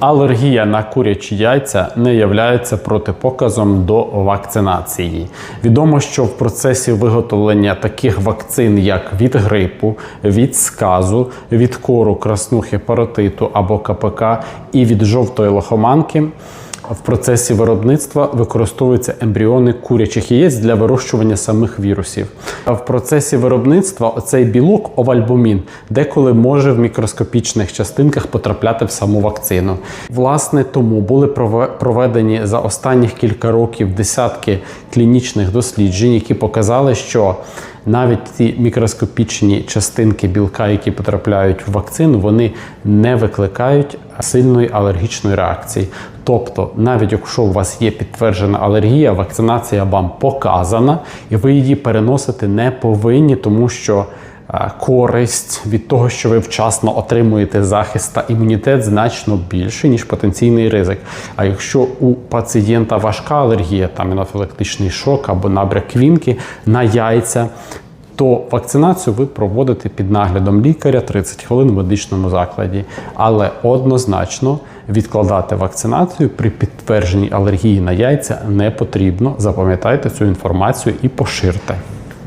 Алергія на курячі яйця не являється протипоказом до вакцинації. Відомо, що в процесі виготовлення таких вакцин, як від грипу, від сказу, від кору, краснухи, паротиту або КПК і від жовтої лохоманки. В процесі виробництва використовуються ембріони курячих яєць для вирощування самих вірусів. А в процесі виробництва оцей білок овальбумін деколи може в мікроскопічних частинках потрапляти в саму вакцину. Власне, тому були прове- проведені за останніх кілька років десятки клінічних досліджень, які показали, що навіть ті мікроскопічні частинки білка, які потрапляють в вакцину, вони не викликають сильної алергічної реакції. Тобто, навіть якщо у вас є підтверджена алергія, вакцинація вам показана, і ви її переносити не повинні, тому що користь від того, що ви вчасно отримуєте захист та імунітет, значно більше, ніж потенційний ризик. А якщо у пацієнта важка алергія, там анафілактичний шок або набряк квінки на яйця, то вакцинацію ви проводите під наглядом лікаря 30 хвилин в медичному закладі. Але однозначно відкладати вакцинацію при підтвердженій алергії на яйця не потрібно. Запам'ятайте цю інформацію і поширте.